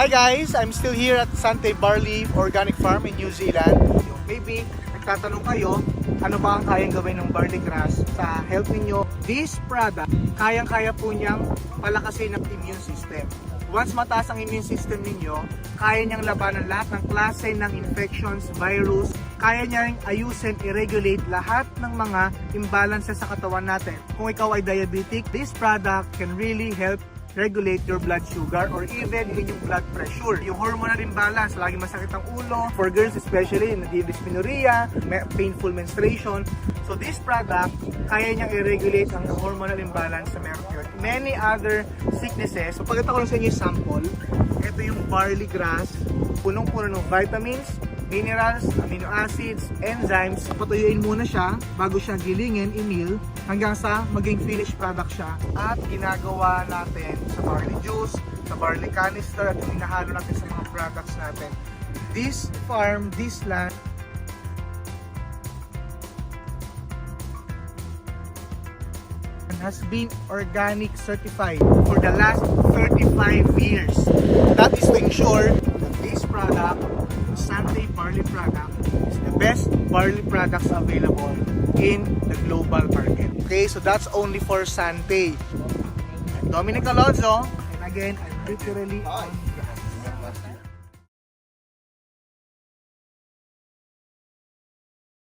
Hi guys, I'm still here at Sante Barley Organic Farm in New Zealand. Maybe nagtatanong kayo, ano ba ang kayang gawin ng barley grass sa health ninyo? This product, kayang-kaya po niyang palakasin ang immune system. Once mataas ang immune system ninyo, kaya niyang labanan lahat ng klase ng infections, virus, kaya niyang ayusin, i-regulate lahat ng mga imbalances sa katawan natin. Kung ikaw ay diabetic, this product can really help regulate your blood sugar or even in yung blood pressure. Yung hormonal imbalance, lagi masakit ang ulo. For girls especially, nagdi-dysmenorrhea, painful menstruation. So this product, kaya niyang i-regulate ang hormonal imbalance sa meron. Many other sicknesses. So pagkita ko lang sa inyo yung sample, ito yung barley grass, punong-puno ng vitamins, minerals, amino acids, enzymes. Patuyuin muna siya bago siya gilingin, i-mill, hanggang sa maging finished product siya. At ginagawa natin sa barley juice, sa barley canister, at hinahalo natin sa mga products natin. This farm, this land, has been organic certified for the last 35 years. That is to ensure that this product, Sante barley product, is the best barley products available in the global market. Okay, so that's only for Sante. I'm Dominic Alonso, and again, I'm literally on